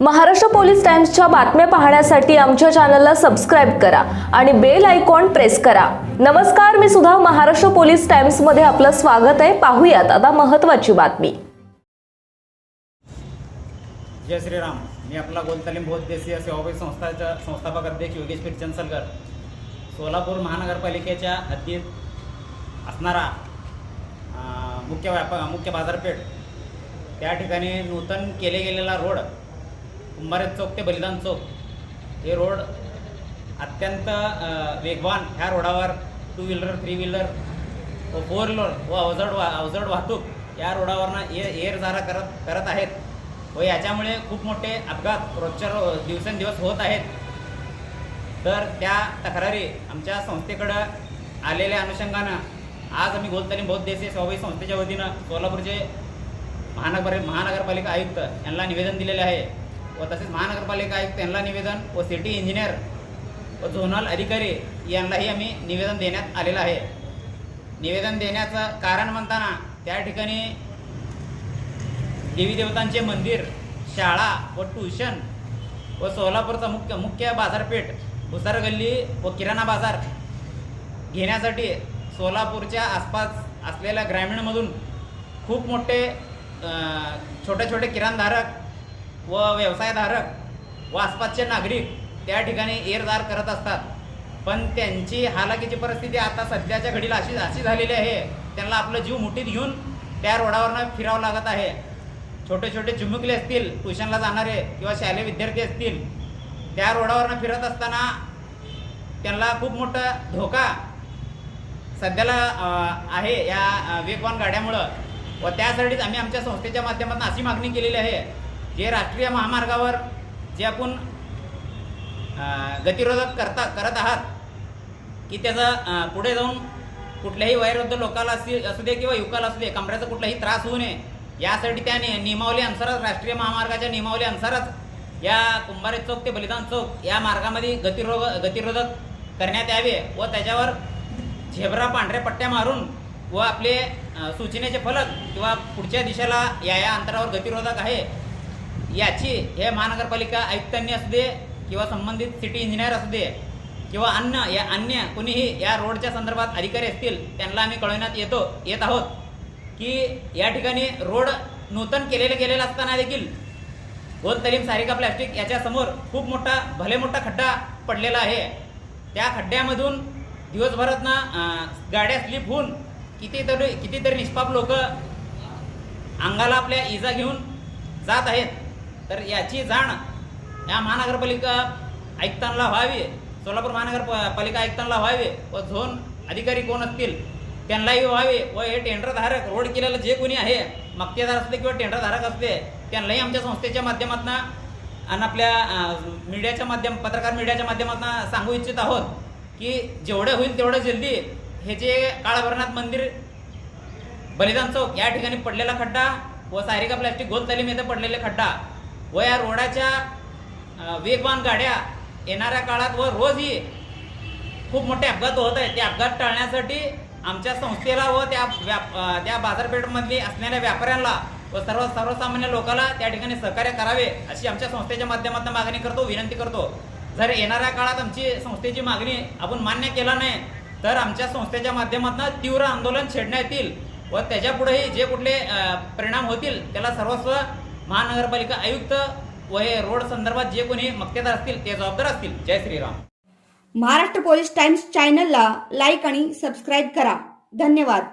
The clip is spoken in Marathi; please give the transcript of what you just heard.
महाराष्ट्र पोलीस टाइम्सच्या बातम्या पाहण्यासाठी आमच्या चॅनलला सबस्क्राईब करा आणि बेल आयकॉन प्रेस करा. नमस्कार मी सुद्धा महाराष्ट्र पोलीस टाइम्समध्ये आपलं स्वागत आहे. पाहूयात आता महत्वाची बातमी. जय श्रीराम. मी आपला गोलतालीम बोध देसी सेवाभावी संस्थाच्या संस्थापक अध्यक्ष योगेश पिरचंद सलगर सोलापूर महानगरपालिकेच्या हद्दीत असणारा मुख्य व्यापा मुख्य बाजारपेठ. त्या ठिकाणी नूतन केले गेलेला रोड कुंभारे चौक ते बलिदान चौक. हे रोड अत्यंत वेगवान. ह्या रोडावर टू व्हीलर थ्री व्हीलर व फोर व्हीलर व अवजड वा अवजड वाहतूक या रोडावरनं ये येर जारा करत करत आहेत. व याच्यामुळे खूप मोठे अपघात रोजच्या रो दिवसेंदिवस होत आहेत. तर त्या तक्रारी आमच्या संस्थेकडं आलेल्या अनुषंगानं आज आम्ही गोलतालीम बौद्ध देसी स्वाभाविक संस्थेच्या वतीनं सोलापूरचे महानगर महानगरपालिका आयुक्त यांना निवेदन दिलेले आहे. व तसेच महानगरपालिका आयुक्त यांना निवेदन व सिटी इंजिनियर व झोनल अधिकारी यांनाही आम्ही निवेदन देण्यात आलेलं आहे. निवेदन देण्याचं कारण म्हणताना त्या ठिकाणी देवी देवतांचे मंदिर शाळा व ट्युशन व सोलापूरचा मुख्य मुख्य बाजारपेठ भुसार गल्ली व किराणा बाजार घेण्यासाठी सोलापूरच्या आसपास असलेल्या ग्रामीणमधून खूप मोठे छोटे छोटे किराणधारक व व्यवसायधारक व आसपासचे नागरिक त्या ठिकाणी एरदार करत असतात. पण त्यांची हालाकीची परिस्थिती आता सध्याच्या घडीला अशी अशी झालेली आहे. त्यांना आपलं जीव मुठीत घेऊन त्या रोडावरनं फिरावं लागत आहे. छोटे छोटे चिमुकले असतील ट्युशनला जाणारे किंवा शालेय विद्यार्थी असतील त्या रोडावरनं फिरत असताना त्यांना खूप मोठा धोका सध्याला आहे या वेगवान गाड्यामुळं. व त्यासाठीच आम्ही आमच्या संस्थेच्या माध्यमातून अशी मागणी केलेली आहे. जे राष्ट्रीय महामार्गावर जे आपण गतिरोधक करता करत आहात की त्याचा पुढे जाऊन कुठल्याही वयोवृद्ध लोकाला असू असू दे किंवा युवकाला असू दे कमऱ्याचा कुठलाही त्रास होऊ नये यासाठी त्या नि नियमावली अनुसारच राष्ट्रीय महामार्गाच्या नियमावली अनुसारच या कुंभारे चौक ते बलिदान चौक या मार्गामध्ये गतिरोग गतिरोधक करण्यात यावे व त्याच्यावर झेब्रा पांढऱ्या पट्ट्या मारून व आपले सूचनेचे फलक किंवा पुढच्या दिशेला या या अंतरावर गतिरोधक आहे याची हे महानगरपालिका आयुक्तांनी असू दे किंवा संबंधित सिटी इंजिनियर असू दे किंवा अन्य या अन्य कुणीही या रोडच्या संदर्भात अधिकारी असतील त्यांना आम्ही कळवण्यात येतो येत आहोत की या ठिकाणी रोड नूतन केलेले गेलेला असताना देखील गोल तलीम सारिका प्लॅस्टिक याच्यासमोर खूप मोठा भले मोठा खड्डा पडलेला आहे. त्या खड्ड्यामधून दिवसभरात ना गाड्या स्लिप होऊन कितीतरी कितीतरी निष्पाप लोक अंगाला आपल्या इजा घेऊन जात आहेत. तर याची जाण या महानगरपालिका आयुक्तांना व्हावी सोलापूर महानगरपालिका ऐकताना व्हावी व झोन अधिकारी कोण असतील त्यांनाही व्हावे व हे टेंडरधारक रोड केलेलं जे कोणी आहे मक्तेदार असते किंवा टेंडरधारक असते त्यांनाही आमच्या संस्थेच्या माध्यमातून आणि आपल्या मीडियाच्या माध्यम पत्रकार मीडियाच्या माध्यमातून सांगू इच्छित आहोत की जेवढं होईल तेवढं जल्दी हे जे काळाभरनाथ मंदिर बलिदान चौक या ठिकाणी पडलेला खड्डा व सारिका प्लॅस्टिक गोल तालीम येथे पडलेले खड्डा व या रोडाच्या वेगवान गाड्या येणाऱ्या काळात व रोजही खूप मोठे अपघात होत आहेत. ते अपघात टाळण्यासाठी आमच्या संस्थेला व त्या व्याप त्या बाजारपेठमधली असणाऱ्या व्यापाऱ्यांना व सर्व सर्वसामान्य लोकांना त्या ठिकाणी सहकार्य करावे अशी आमच्या संस्थेच्या माध्यमातून मागणी करतो विनंती करतो. जर येणाऱ्या काळात आमची संस्थेची मागणी आपण मान्य केला नाही तर आमच्या संस्थेच्या माध्यमातून तीव्र आंदोलन छेडण्यात येईल व त्याच्यापुढेही जे कुठले परिणाम होतील त्याला सर्वस्व महानगरपालिका आयुक्त व हे रोड संदर्भात जे कोणी मक्तेदार असतील ते जबाबदार असतील. जय श्रीराम. महाराष्ट्र पोलीस टाइम्स चॅनलला लाईक आणि सबस्क्राईब करा. धन्यवाद.